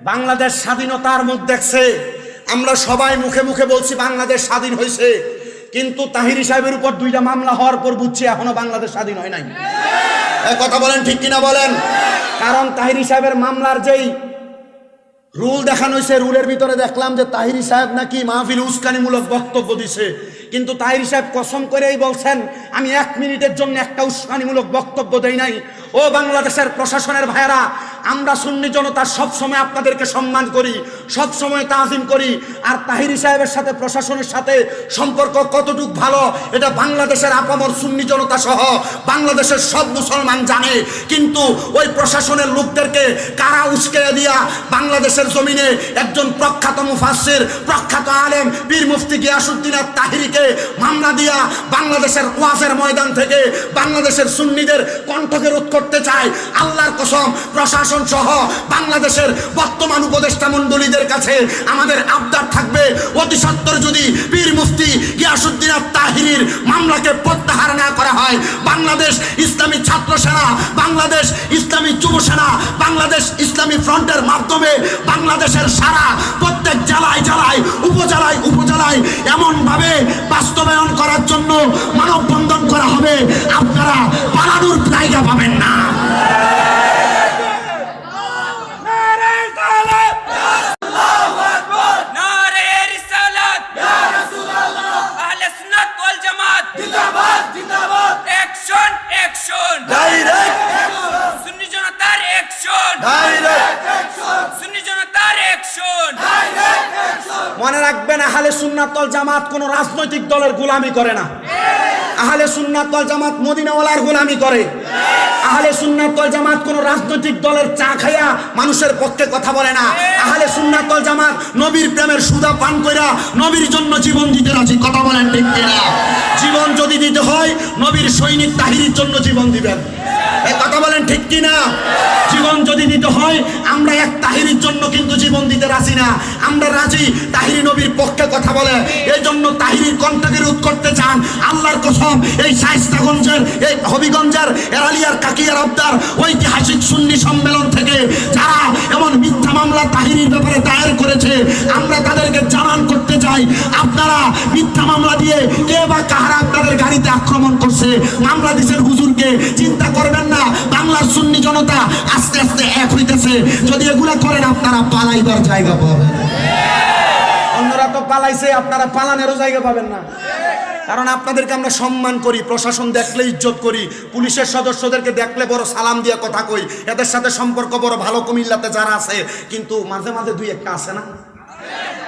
বাংলাদেশ স্বাধীনতার মুখ দেখছে। আমরা সবাই মুখে মুখে বলছি বাংলাদেশ স্বাধীন হয়েছে। কিন্তু তাহিরি সাহেবের উপর দুইটা মামলা হওয়ার পর বুঝছি এখনও বাংলাদেশ স্বাধীন হয় নাই। কথা বলেন ঠিক কিনা বলেন? কারণ তাহিরি সাহেবের মামলার যেই রুল দেখানো হয়েছে, রুলের ভিতরে দেখলাম যে তাহিরি সাহেব নাকি মাহফিল উস্কানিমূলক বক্তব্য দিছে। কিন্তু তাহিরি সাহেব কসম করেই বলছেন, আমি এক মিনিটের জন্য একটা উস্কানিমূলক বক্তব্য দেই নাই। ও বাংলাদেশের প্রশাসনের ভাইয়েরা আমরা সুন্নি জনতা সব সময় আপনাদেরকে সম্মান করি সব সময় তাজিম করি। আর তাহিরি সাহেবের সাথে, প্রশাসনের সাথে সম্পর্ক কতটুক ভালো, এটা বাংলাদেশের আপামর সুন্নি জনতা সহ বাংলাদেশের সব মুসলমান জানে। কিন্তু ওই প্রশাসনের লোকদেরকে কারা উস্কে দিয়া বাংলাদেশের জমিনে একজন প্রখ্যাত মুফাসির প্রখ্যাত আলেম বীর মুফতি গিয়াসুদ্দিনের তাহিরিকে মামলা দিয়া বাংলাদেশের ওয়াজের ময়দান থেকে বাংলাদেশের সুন্নিদের কণ্ঠকে রোধ করতে চায়। আল্লাহর কসম, প্রশাসন সহ বাংলাদেশের বর্তমান উপদেষ্টা মণ্ডলীদের কাছে আমাদের আবদার থাকবে। অতি সত্তর যদি পীর মুফতি গিয়াসুদ্দিন তাহিরির মামলাকে প্রত্যাহার না করা হয়, বাংলাদেশ ইসলামী ছাত্র সেনা, বাংলাদেশ ইসলামী যুব সেনা, বাংলাদেশ ইসলামী ফ্রন্টের মাধ্যমে বাংলাদেশের সারা প্রত্যেক জেলায় জেলায়, উপজেলায় উপজেলায় এমনভাবে বাস্তবায়ন করার জন্য মানববন্ধন করা হবে। আপনারা পালানোর জায়গা পাবেন না। আহলে সুন্নাতল জামাত কোন রাজনৈতিক দলের গোলামি করে না। আহলে সুন্নাতল জামাত মদিনাওয়ালার গোলামি করে। আহলে সুন্নাতল জামাত কোন রাজনৈতিক দলের চা খাইয়া মানুষের পক্ষে কথা বলে না। আহলে সুন্নাতল জামাত নবীর প্রেমের সুদা পান কইরা নবীর জন্য জীবন দিতে রাজি, কথা বলেন ঠিক কিনা? জীবন যদি দিতে হয়, নবীর সৈনিক তাহিরির জন্য জীবন দিবেন। কথা বলেন ঠিক কিনা? জীবন যদি দিতে হয়, আমরা এক তাহিরির জন্য কিন্তু জীবন রাজি না আমরা রাজি। তাহিরি নবীর পক্ষে কথা বলে। এই জন্য তাহিরির কণ্ঠকে রোধ করতে চান আল্লাহর কসম। এই শাইস্তাগঞ্জের এই হবিগঞ্জের, এরালিয়ার কাকিয়ার আবদার ঐতিহাসিক সুন্নি সম্মেলন থেকে যারা এমন মিথ্যা মামলা তাহিরির ব্যাপারে দায়ের করেছে, আমরা তাদেরকে জানান করতে চাই। আপনারা মিথ্যা মামলা দিয়ে কে বা কাহারা আপনাদের গাড়িতে আক্রমণ করছে মামলা দিছেন হুজুরকে চিন্তা করবেন জনতা আস্তে আস্তে এক হইতেছে। যদি এগুলা করেন, আপনারা পালাইবার জায়গা পাবেন। অন্যরা তো পালাইছে, আপনারা পালানেরও জায়গা পাবেন না। কারণ আপনাদেরকে আমরা সম্মান করি, প্রশাসন দেখলে ইজ্জত করি, পুলিশের সদস্যদেরকে দেখলে বড় সালাম দিয়ে কথা কই। এদের সাথে সম্পর্ক বড়, ভালো কুমিল্লাতে যারা আছে, কিন্তু মাঝে মাঝে দুই একটা আছে না?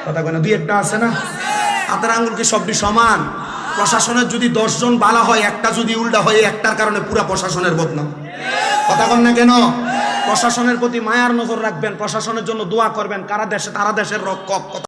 কথা কয় না, দুই একটা আছে না? হাতের আঙ্গুল কি সবটি সমান? প্রশাসনের যদি দশজন বালা হয়, একটা যদি উল্টা হয়, একটার কারণে পুরা প্রশাসনের বদনাম। কথা কন না কেন? প্রশাসনের প্রতি মায়ার নজর রাখবেন, প্রশাসনের জন্য দোয়া করবেন, কারা দেশে, তারা দেশের রক্ষক